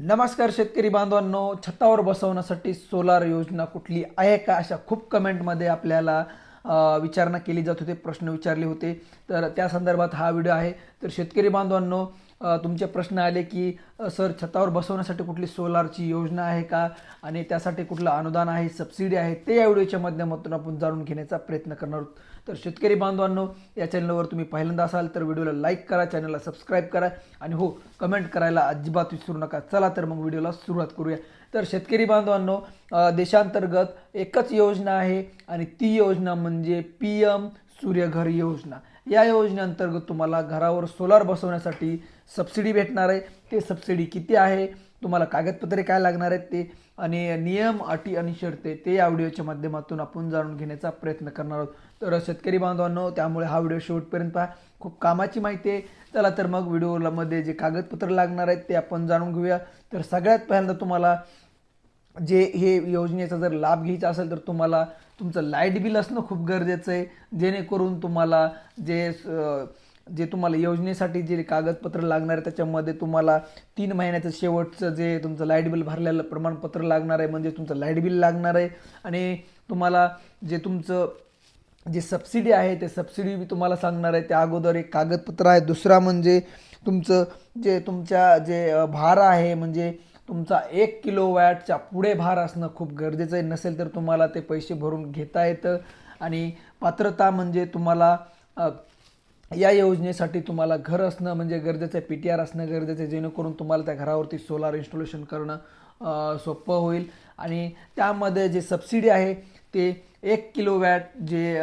नमस्कार शेतकरी बांधवांनो छतावर बसवण्यासाठी सोलार योजना कुठली आहे का अशा खूप कमेंटमध्ये आपल्याला विचारणा केली जात होते प्रश्न विचारले होते. तर त्या संदर्भात हा व्हिडिओ आहे. तर शेतकरी बांधवांनो तुमचे प्रश्न आले की सर छतावर बसवण्यासाठी कुठली सोलारची योजना आहे का? आणि त्यासाठी कुठलं अनुदान आहे सबसिडी आहे? ते या व्हिडिओच्या माध्यमातून आपण जाणून घेण्याचा प्रयत्न करणार आहोत. तर शेतकरी बांधवांनो या चॅनलवर तुम्ही पहिल्यांदा असाल तर व्हिडिओला लाईक करा चॅनलला सबस्क्राईब करा. आणि हो कमेंट करायला अजिबात विसरू नका. चला तर मग व्हिडिओला सुरुवात करूया. तर शेतकरी बांधवांनो देशांतर्गत एकच योजना आहे आणि ती योजना म्हणजे पी एम सूर्यघर योजना. या योजनेअंतर्गत तुम्हाला घरावर सोलार बसवण्यासाठी सबसिडी भेटणार आहे. ते सबसिडी किती आहे? तुम्हाला कागदपत्रे काय लागणार आहेत ते? आणि नियम अटी आणि शर्ते ते या व्हिडिओच्या माध्यमातून आपण जाणून घेण्याचा प्रयत्न करणार आहोत. तर शेतकरी बांधवांनो त्यामुळे हा व्हिडिओ शेवटपर्यंत पहा. खूप कामाची माहिती आहे. चला तर मग व्हिडिओमध्ये जे कागदपत्र लागणार आहेत ते आपण जाणून घेऊया. तर सगळ्यात पहिल्यांदा तुम्हाला जे हे योजनेचा जर लाभ घ्यायचा असेल तर तुम्हाला तुमचं लाइट बिल असणं खूप गरजेचं आहे. जेणेकरून तुम्हाला जे जे तुम्हाला योजनेसाठी जे कागदपत्र लागणार आहे त्याच्यामध्ये तुम्हाला तीन महिन्याचं शेवटचं जे तुमचं लाइट बिल भरलेलं प्रमाणपत्र लागणार आहे म्हणजे तुमचं लाइट बिल लागणार आहे. आणि तुम्हाला जे तुमचं जे सबसिडी आहे ते सबसिडी मी तुम्हाला सांगणार आहे. त्या अगोदर एक कागदपत्र आहे. दुसरा म्हणजे तुमचं जे तुमच्या जे भार आहे म्हणजे तुमचा एक किलो वॅटच्या पुढे भार असणं खूप गरजेचं आहे नसेल तर तुम्हाला ते पैसे भरून घेता येतं. आणि पात्रता म्हणजे तुम्हाला या योजनेसाठी तुम्हाला घर असणं म्हणजे गरजेचं आहे पी टी आर असणं गरजेचं आहे जेणेकरून तुम्हाला त्या घरावरती सोलार इन्स्टॉलेशन करणं सोपं होईल. आणि त्यामध्ये जे सबसिडी आहे ते एक किलो वॅट जे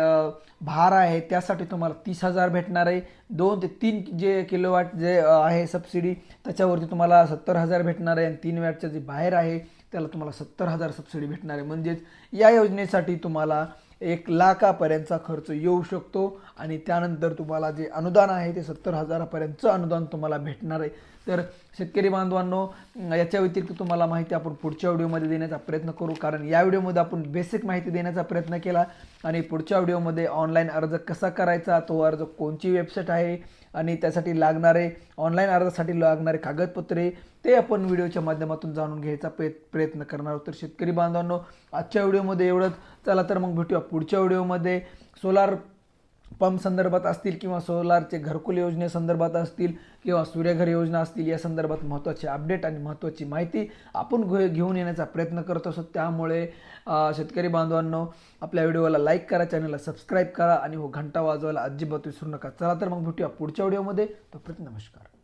भार आहे त्यासाठी तुम्हाला तीस हजार भेटणार आहे. दोन ते तीन जे किलो वॅट जे आहे सबसिडी त्याच्यावरती तुम्हाला सत्तर हजार भेटणार आहे. आणि तीन वॅटचं जे बाहेर आहे त्याला तुम्हाला सत्तर हजार सबसिडी भेटणार आहे. म्हणजेच या योजनेसाठी तुम्हाला एक लाखापर्यंतचा खर्च येऊ शकतो आणि त्यानंतर तुम्हाला जे अनुदान आहे ते सत्तर हजारापर्यंतचं अनुदान तुम्हाला भेटणार आहे. तर शेतकरी बांधवांनो याच्या व्यतिरिक्त तुम्हाला माहिती आपण पुढच्या व्हिडिओमध्ये देण्याचा प्रयत्न करू. कारण या व्हिडिओमध्ये आपण बेसिक माहिती देण्याचा प्रयत्न केला आणि पुढच्या व्हिडिओमध्ये ऑनलाईन अर्ज कसा करायचा तो अर्ज कोणची वेबसाईट आहे आणि त्यासाठी लागणारे ऑनलाईन अर्जासाठी लागणारे कागदपत्रे ते आपण व्हिडिओच्या माध्यमातून जाणून घ्यायचा प्रय प्रयत्न करणार आहोत. तर शेतकरी बांधवांनो आजच्या व्हिडिओमध्ये एवढंच. चला तर मग भेटूया पुढच्या व्हिडिओमध्ये. सोलार पंप संदर्भात असतील किंवा सोलारचे घरकुल योजनेसंदर्भात असतील किंवा सूर्यघर योजना असतील या संदर्भात महत्त्वाचे अपडेट आणि महत्त्वाची माहिती आपण घे घेऊन येण्याचा प्रयत्न करत असतो. त्यामुळे शेतकरी बांधवांनो आपल्या व्हिडिओला लाईक करा चॅनलला सबस्क्राईब करा आणि हो घंटा वाजवायला अजिबात विसरू नका. चला तर मग भेटूया पुढच्या व्हिडिओमध्ये. तोपर्यंत नमस्कार.